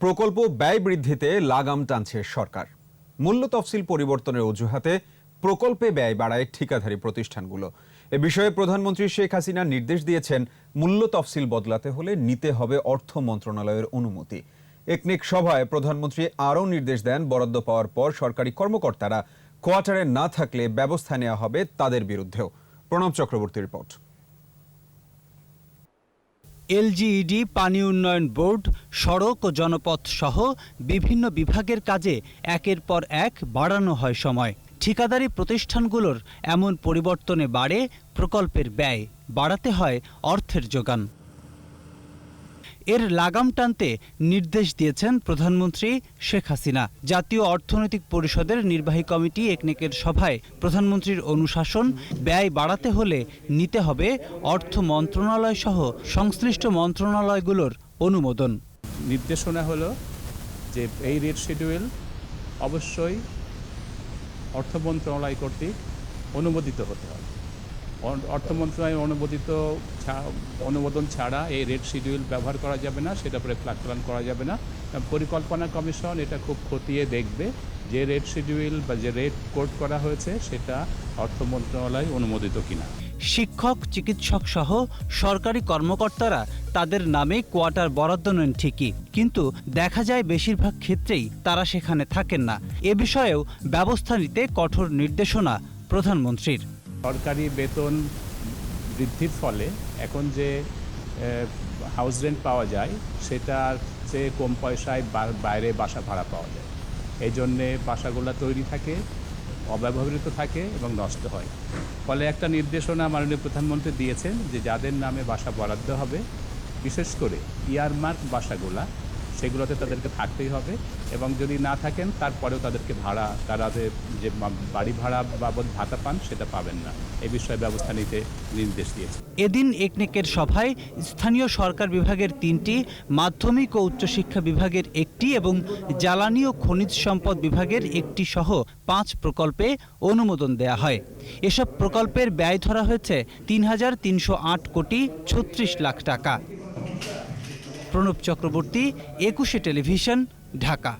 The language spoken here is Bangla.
প্রকল্প ব্যয় বৃদ্ধিতে লাগাম টানছে সরকার। মূল্য তফসিল পরিবর্তনের অজুহাতে প্রকল্পে ব্যয় বাড়ায় ঠিকাধারী প্রতিষ্ঠানগুলো। এ বিষয়ে প্রধানমন্ত্রী শেখ হাসিনা নির্দেশ দিয়েছেন, মূল্য তফসিল বদলাতে হলে নিতে হবে অর্থ মন্ত্রণালয়ের অনুমতি। একনেক সভায় প্রধানমন্ত্রী আরও নির্দেশ দেন, বরাদ্দ পাওয়ার পর সরকারি কর্মকর্তারা কোয়ার্টারে না থাকলে ব্যবস্থা নেওয়া হবে তাদের বিরুদ্ধেও। প্রণব চক্রবর্তী রিপোর্ট। এলজিইডি, পানি উন্নয়ন বোর্ড, সড়ক ও জনপথ সহ বিভিন্ন বিভাগের কাজে একের পর এক বাড়ানো হয় সময়। ঠিকাদারি প্রতিষ্ঠানগুলোর এমন পরিবর্তনে বাড়ে প্রকল্পের ব্যয়। বাড়াতে হয় অর্থের যোগান। এর লাগাম টানতে নির্দেশ দিয়েছেন প্রধানমন্ত্রী শেখ হাসিনা। জাতীয় অর্থনৈতিক পরিষদের নির্বাহী কমিটি একনেকের সভায় প্রধানমন্ত্রীর অনুশাসন ব্যয় বাড়াতে হলে নিতে হবে অর্থ মন্ত্রণালয় সহ সংশ্লিষ্ট মন্ত্রণালয়গুলোর অনুমোদন। নির্দেশনা হলো যে এই রেট শিডিউল অবশ্যই অর্থ মন্ত্রণালয় কর্তৃক অনুমোদিত হতে হবে। অর্থ মন্ত্রণালয় অনুমোদিত অনুমোদন ছাড়া এই রেড শিডিউল ব্যবহার করা যাবে না, সেটা পরে প্লাকপ্লান করা যাবে না। পরিকল্পনা কমিশন এটা খুব খতিয়ে দেখবে, যে রেড শিডিউল বা যে রেড কোড করা হয়েছে, সেটা অর্থ মন্ত্রণালয় অনুমোদিত কিনা। শিক্ষক, চিকিৎসক সহ সরকারি কর্মকর্তারা তাদের নামে কোয়ার্টার বরাদ্দ নেন ঠিকই, কিন্তু দেখা যায় বেশিরভাগ ক্ষেত্রেই তারা সেখানে থাকেন না। এ বিষয়েও ব্যবস্থা নিতে কঠোর নির্দেশনা প্রধানমন্ত্রীর। সরকারি বেতন বৃদ্ধির ফলে এখন যে হাউস রেন্ট পাওয়া যায়, সেটার চেয়ে কম পয়সায় বাইরে বাসা ভাড়া পাওয়া যায়। এই জন্যে বাসাগুলো তৈরি থাকে, অব্যবহৃত থাকে এবং নষ্ট হয়। ফলে একটা নির্দেশনা মাননীয় প্রধানমন্ত্রী দিয়েছেন যে, যাদের নামে বাসা বরাদ্দ হবে, বিশেষ করে ইয়ারমার্ক বাসাগুলা সেগুলোতে তাদেরকে থাকতেই হবে এবং যদি না থাকেন, তারপরেও তাদেরকে ভাড়া, তারা যে- বাড়ি ভাড়া বাবদ ভাতা পান, সেটা পাবেন না। এই বিষয়ে ব্যবস্থা নিতে নির্দেশ দিয়েছে। এদিন একনেকের সভায় স্থানীয় সরকার বিভাগের তিনটি, মাধ্যমিক ও উচ্চশিক্ষা বিভাগের একটি এবং জ্বালানি ও খনিজ সম্পদ বিভাগের একটি সহ পাঁচ প্রকল্পে অনুমোদন দেয়া হয়। এসব প্রকল্পের ব্যয় ধরা হয়েছে তিন হাজার তিনশো আট কোটি ছত্রিশ লাখ টাকা। প্রণব চক্রবর্তী একুশে টেলিভিশন ঢাকা।